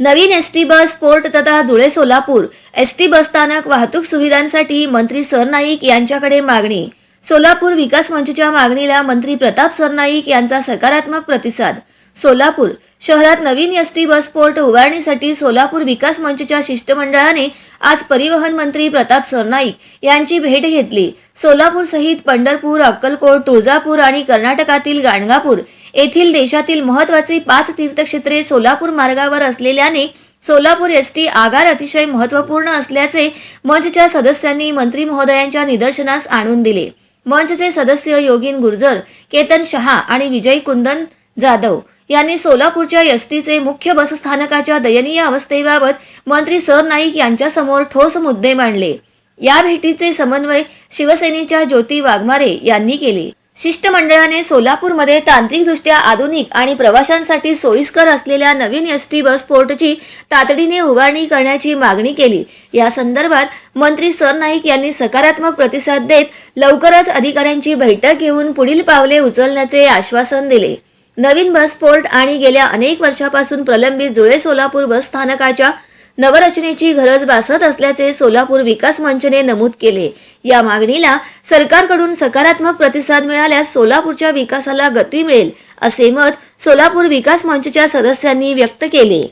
नवीन S T bus port तथा Dhule Solapur. S T बसस्थानक वाहतूक सुविधांसाठी मंत्री सरनाईक यांच्याकडे मागणी. सोलापूर विकास मंचच्या मागणीला मंत्री प्रताप सरनाईक यांचा सकारात्मक प्रतिसाद. सोलापूर शहरात नवीन एस टी बस पोर्ट उभारणीसाठी सोलापूर विकास मंचच्या शिष्टमंडळाने आज परिवहन मंत्री प्रताप सरनाईक यांची भेट घेतली. सोलापूर सहित पंढरपूर अक्कलकोट तुळजापूर आणि कर्नाटकातील गाणगापूर येथील देशातील महत्त्वाचे पाच तीर्थक्षेत्रे सोलापूर मार्गावर असलेल्याने सोलापूर एस टी आगार अतिशय महत्त्वपूर्ण असल्याचे मंचच्या सदस्यांनी मंत्री महोदयांच्या निदर्शनास आणून दिले. मंचचे सदस्य योगीन गुर्जर केतन शहा आणि विजय कुंदन जाधव यांनी सोलापूरच्या एस टीचे मुख्य बसस्थानकाच्या दयनीय अवस्थेबाबत मंत्री सरनाईक यांच्यासमोर ठोस मुद्दे मांडले. या भेटीचे समन्वय शिवसेनेच्या ज्योती वाघमारे यांनी केले. शिष्टमंडळाने सोलापूरमध्ये तांत्रिकदृष्ट्या आधुनिक आणि प्रवाशांसाठी सोयीस्कर असलेल्या नवीन एस टी बस पोर्टची तातडीने उभारणी करण्याची मागणी केली. या संदर्भात मंत्री सरनाईक यांनी सकारात्मक प्रतिसाद देत लवकरच अधिकाऱ्यांची बैठक घेऊन पुढील पावले उचलण्याचे आश्वासन दिले. नवीन बस पोर्ट आणि गेल्या अनेक वर्षापासून प्रलंबित जुळे सोलापूर बस स्थानकाच्या नवरचनेची गरज भासत असल्याचे सोलापूर विकास मंचने नमूद केले. या मागणीला सरकारकडून सकारात्मक प्रतिसाद मिळाल्यास सोलापूरच्या विकासाला गती मिळेल असे मत सोलापूर विकास मंचच्या सदस्यांनी व्यक्त केले.